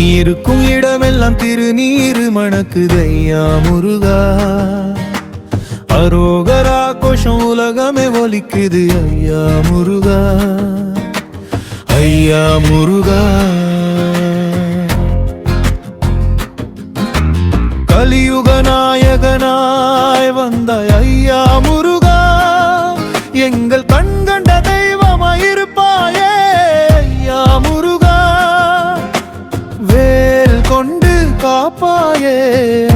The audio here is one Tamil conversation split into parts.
நீ இருக்கும் இடமெல்லாம் திருநீரு மணக்குதையா முருகா. அரோகரா கோஷம் உலகமே ஒலிக்குது ஐயா முருகா. ஐயா முருகா. கலியுக நாயகனாய் வந்த ஐயா முருகா. எங்கள் காப்பாயே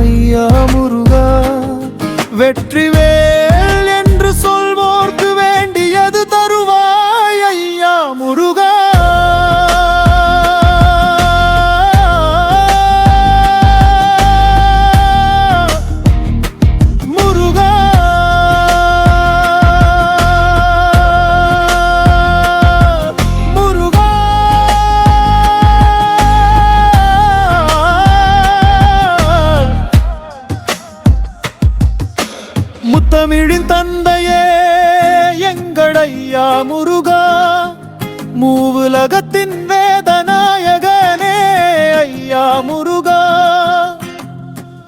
ஐயா முருகா. வெற்றி வே மூவுலகத்தின் வேதநாயகனே ஐயா முருகா.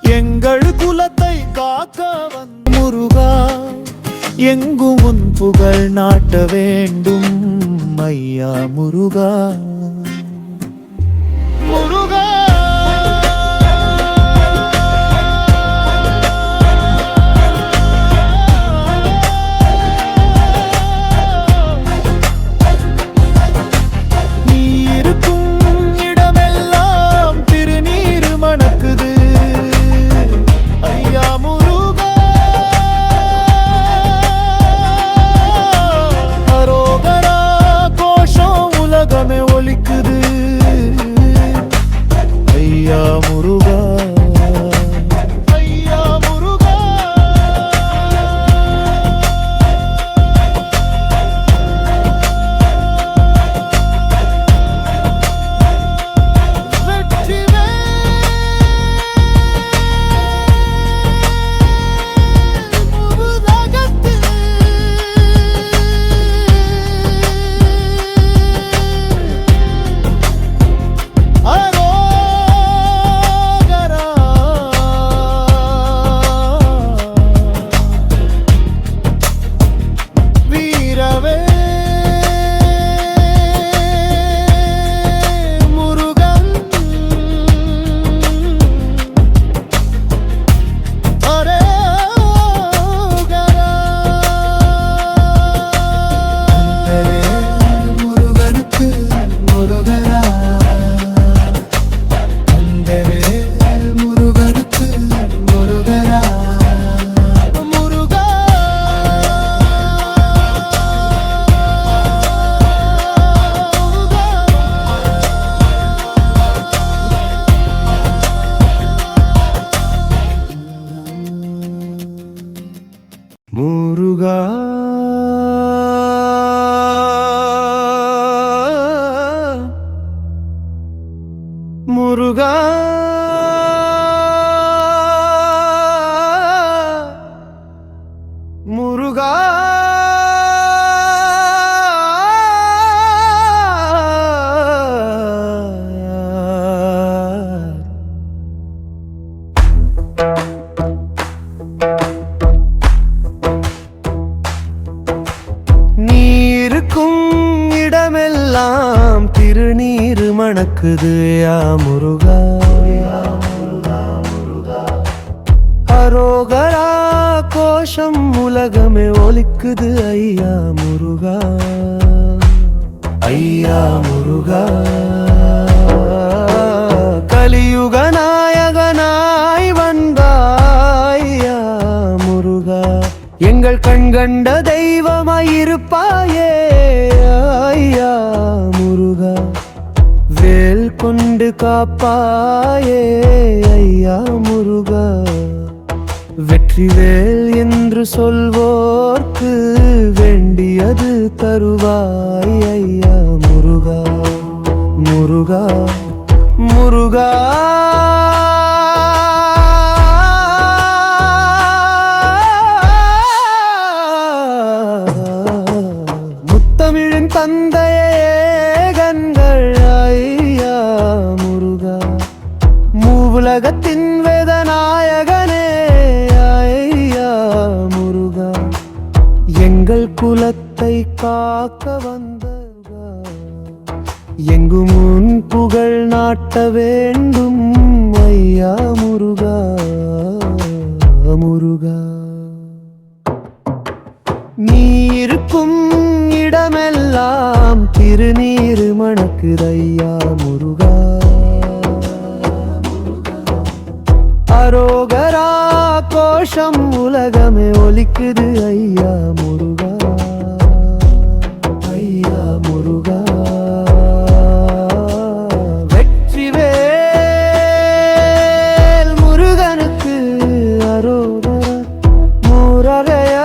எங்கள் குலத்தை காக்க வந்த முருகா. எங்கும் உன் புகழ் நாட்ட வேண்டும் ஐயா முருகா. மணக்குது யா முருகா. அரோகரா கோஷம் உலகமே ஒலிக்குது ஐயா முருகா. ஐயா முருகா. கலியுக நாயகனாய் வந்தாய் முருகா. எங்கள் கண்கண்ட தெய்வமாயிருப்ப காப்பாயே ஐயா முருகா. வெற்றிவேல் என்று சொல்வோர்க்கு வேண்டியது தருவாய் ஐயா முருகா. முருகா முருகா. எங்கும் உன் புகழ் நாட்ட வேண்டும் ஐயா முருகா முருகா. நீ இருக்கும் இடமெல்லாம் திருநீர் மணக்குதையா முருகா. அரோகரா கோஷம் உலகமே ஒலிக்குது ஐயா முருகா রে